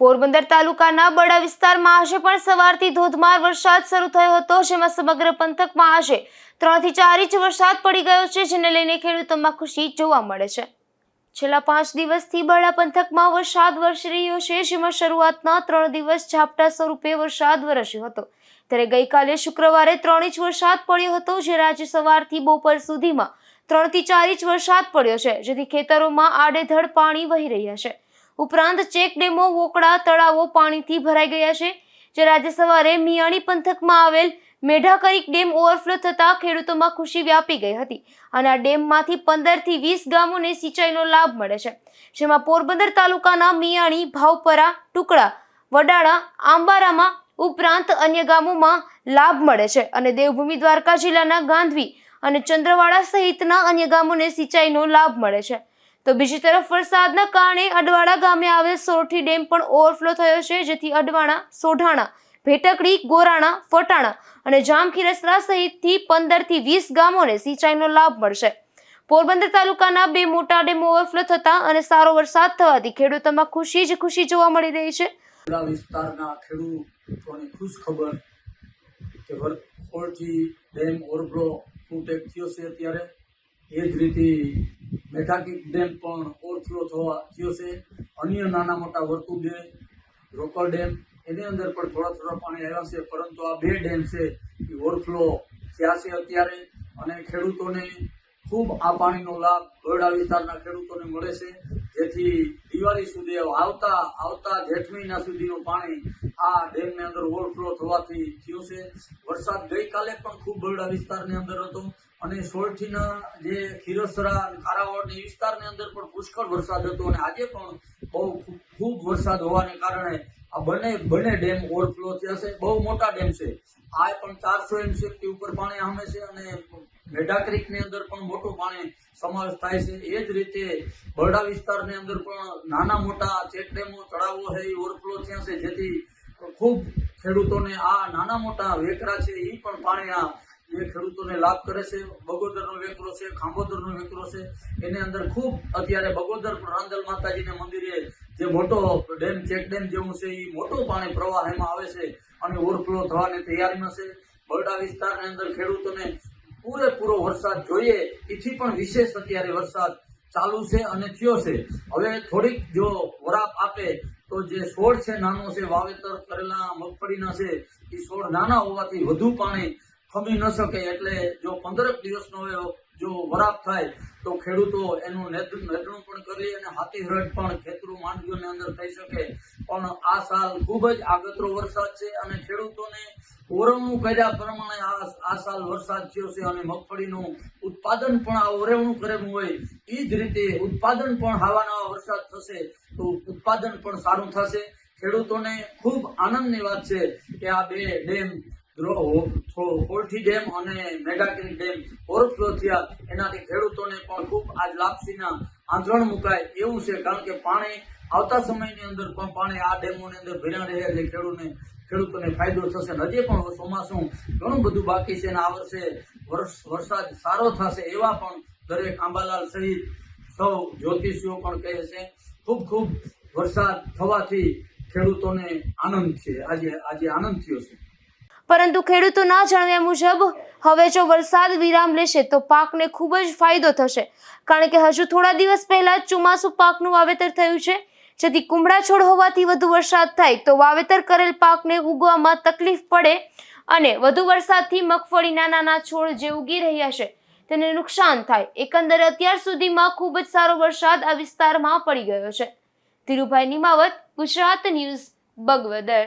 પોરબંદર તાલુકાના બડા વિસ્તારમાં આજે પણ સવારથી ધોધમાર વરસાદ શરૂ થયો હતો, જેમાં સમગ્ર પંથકમાં આજે ત્રણથી ચાર ઇંચ વરસાદ પડી ગયો છે, જેને લઈને ખેડૂતોમાં ખુશી જોવા મળે છે. છેલ્લા પાંચ દિવસથી બરડા પંથકમાં વરસાદ વરસી રહ્યો છે, જેમાં શરૂઆતના ત્રણ દિવસ ઝાપટા સ્વરૂપે વરસાદ વરસ્યો હતો. ત્યારે ગઈકાલે શુક્રવારે ત્રણ ઇંચ વરસાદ પડ્યો હતો જે આજે સવારથી બપોર સુધીમાં ત્રણથી ચાર ઇંચ વરસાદ પડ્યો છે, જેથી ખેતરોમાં આડેધડ પાણી વહી રહ્યા છે. ઉપરાંત ચેક ડેમો, વોકડા, તળાવો પાણીથી ભરાઈ ગયા છે જ્યારે આજે સવારે મિયાણી પંથકમાં આવેલ મેઢાકરીક ડેમ ઓવરફ્લો થતાં ખેડૂતોમાં ખુશી વ્યાપી ગઈ હતી અને આ ડેમમાંથી પંદરથી વીસ ગામોને સિંચાઈનો લાભ મળે છે, જેમાં પોરબંદર તાલુકાના મિયાણી, ભાવપરા, ટુકડા, વડાણા, આંબારામાં ઉપરાંત અન્ય ગામોમાં લાભ મળે છે અને દેવભૂમિ દ્વારકા જિલ્લાના ગાંધવી અને ચંદ્રવાડા સહિતના અન્ય ગામોને સિંચાઈનો લાભ મળે છે. તો બીજી તરફ વરસાદના કારણે અડવાડા ગામે આવેલ સોરઠી ડેમ પણ ઓવરફ્લો થયો છે, જેથી અડવાણા, સોઢાણા, ભેટકડી, ગોરાણા, ફટાણા અને જામખીરસરા સહિતથી પંદરથી વીસ ગામોને સિંચાઈનો લાભ મળશે. પોરબંદર તાલુકાના બે મોટા ડેમ ઓવરફ્લો થતા અને સારો વરસાદ થવાથી ખેડૂતોમાં ખુશી જ ખુશી જોવા મળી રહી છે. વિસ્તારના ખેડૂતોને ખુશ ખબર કે ડેમ ઓવરફ્લો થયો છે અત્યારે. એ જ રીતે મેઘાકીક ડેમ પણ ઓવરફ્લો થવા થયો છે. અન્ય નાના મોટા વર્તુ ડેમ રોકડ ડેમ, એની અંદર પણ થોડા થોડા પાણી આવ્યા છે, પરંતુ આ બે ડેમ છે એ ઓવરફ્લો થયા છે અત્યારે અને ખેડૂતોને ખૂબ આ પાણીનો લાભ બરડા વિસ્તારના ખેડૂતોને મળે છે. જેથી દિવાળી સુધી આવતા આવતા જેઠ મહિના સુધીનું પાણી આ ડેમની અંદર ઓવરફ્લો થવાથી થયું છે. વરસાદ ગઈકાલે પણ ખૂબ બરડા વિસ્તારની અંદર હતો અને સોરઠીના જે ખીરસરા એ વિસ્તારની અંદર પણ પુષ્કળ વરસાદ હતો અને આજે પણ બહુ ખૂબ વરસાદ હોવાને કારણે આ બંને બંને ડેમ ઓવરફ્લો થયા છે. બહુ મોટા ડેમ છે. આ પણ ચારસો એમસીએફટી ઉપર પાણી આમે છે અને મેઢા ક્રિકની અંદર પણ મોટું પાણી સમાવેશ થાય છે. એ જ રીતે બરડા વિસ્તારની અંદર પણ નાના મોટા ચેક ડેમો, તળાવો છે, એ ઓવરફ્લો થયા છે. જેથી ખૂબ ખેડૂતોને આ નાના મોટા વેકરા છે એ પણ પાણી આ જે ખેડૂતોને લાભ કરે છે. બગોદરનો વેકરો છે, ખાંભોદરનો વેકરો છે. એની અંદર ખૂબ અત્યારે બગોદર રાંદલ માતાજીના મંદિરે જે મોટો ડેમ, ચેક ડેમ જેવું છે એ મોટું પાણી પ્રવાહ એમાં આવે છે અને ઓવરફ્લો થવાની તૈયારીમાં છે. બરડા વિસ્તારની અંદર ખેડૂતોને પૂરેપૂરો વરસાદ જોઈએ, એથી પણ વિશેષ અત્યારે વરસાદ ચાલુ છે અને થયો છે. હવે થોડીક જો વરાપ આપે, તો જે છોડ છે, નાનો છે, વાવેતર કરેલા મગફળીના છે એ છોડ નાના હોવાથી વધુ પાણી ખમી ન શકે એટલે જો પંદરક દિવસનો જો વરાપ થાય, તો ખેડૂતો એનું નેતૃત્વ પણ કરી અને હાથી પણ ખેતરું માંડવીઓની અંદર થઈ શકે. પણ આ સાલ ખૂબ જ આગતરો વરસાદ છે અને ખેડૂતોને ઓરવણું કર્યા પ્રમાણે આ સાલ વરસાદ થયો છે અને મગફળીનું ઉત્પાદન પણ આ ઓરવણું કરેલું હોય એ જ રીતે ઉત્પાદન પણ હાવાના વરસાદ થશે, તો ઉત્પાદન પણ સારું થશે. ખેડૂતોને ખૂબ આનંદની વાત છે કે આ બે ડેમ કોરઠી ડેમ અને મેગાક્રી ડેમ ઓવરફ્લો થયા. એનાથી ખેડૂતોને પણ ખૂબ આજ લાપસીના આંધણ મુકાય એવું છે. કારણ કે પાણી આવતા સમયની અંદર પણ પાણી આ ડેમોની અંદર ભર્યા રહે એટલે ખેડૂતને ખેડૂતોને ફાયદો થશે. હજી પણ ચોમાસું ઘણું બધું બાકી છે અને આ વર્ષે, વરસાદ સારો થશે એવા પણ દરેક આંબાલાલ સહિત સૌ જ્યોતિષીઓ પણ કહે છે, ખૂબ ખૂબ વરસાદ થવાથી ખેડૂતોને આનંદ છે. આજે આજે આનંદ થયો છે. પરંતુ ખેડૂતોના જણાવ્યા મુજબ, હવે જો વરસાદ વિરામ લેશે તો પાકને ખૂબ જ ફાયદો થશે. કારણ કે હજુ થોડા દિવસ પહેલા ચોમાસું ચોમાસુ પાકનું વાવેતર થયું છે. જેથી કુમળા છોડ હોવાથી વધુ વરસાદ થાય તો વાવેતર કરેલ પાકને ઉગવામાં તકલીફ પડે અને વધુ વરસાદથી મગફળીના નાના છોડ જે ઉગી રહ્યા છે તેને નુકસાન થાય. એકંદરે અત્યાર સુધીમાં ખૂબ જ સારો વરસાદ આ વિસ્તારમાં પડી ગયો છે. ધીરુભાઈ નિમાવત, ગુજરાત ન્યૂઝ, બગવદર.